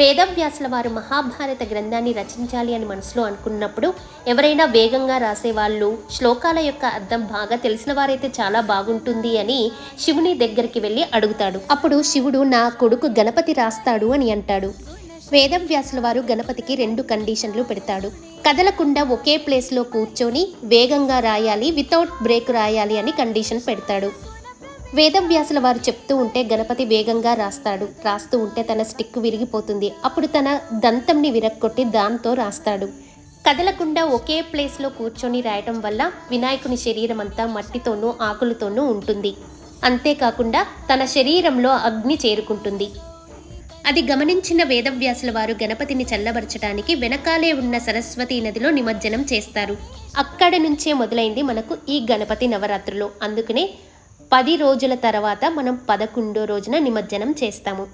వేదవ్యాసుల వారు మహాభారత గ్రంథాన్ని రచించాలి అని మనసులో అనుకున్నప్పుడు ఎవరైనా వేగంగా రాసేవాళ్ళు శ్లోకాల యొక్క అర్థం బాగా తెలిసిన వారైతే చాలా బాగుంటుంది అని శివుని దగ్గరికి వెళ్ళి అడుగుతాడు. అప్పుడు శివుడు నా కొడుకు గణపతి రాస్తాడు అని అంటాడు. వేదవ్యాసుల వారు గణపతికి రెండు కండిషన్లు పెడతాడు. కదలకుండా ఒకే ప్లేస్లో కూర్చొని వేగంగా రాయాలి వితౌట్ బ్రేక్ రాయాలి అని కండిషన్ పెడతాడు. వేదవ్యాసుల వారు చెప్తూ ఉంటే గణపతి వేగంగా రాస్తాడు. రాస్తూ ఉంటే తన స్టిక్ విరిగిపోతుంది. అప్పుడు తన దంతంని విరక్కొట్టి దాంతో రాస్తాడు. కదలకుండా ఒకే ప్లేస్లో కూర్చొని రాయటం వల్ల వినాయకుని శరీరం అంతా మట్టితోనూ ఆకులతోనూ ఉంటుంది. అంతేకాకుండా తన శరీరంలో అగ్ని చేరుకుంటుంది. అది గమనించిన వేదవ్యాసుల వారు గణపతిని చల్లబరచడానికి వెనకాలే ఉన్న సరస్వతీ నదిలో నిమజ్జనం చేస్తారు. అక్కడ నుంచే మొదలైంది మనకు ఈ గణపతి నవరాత్రులు. అందుకనే పది రోజుల తర్వాత మనం పదకొండో రోజున నిమజ్జనం చేస్తాము.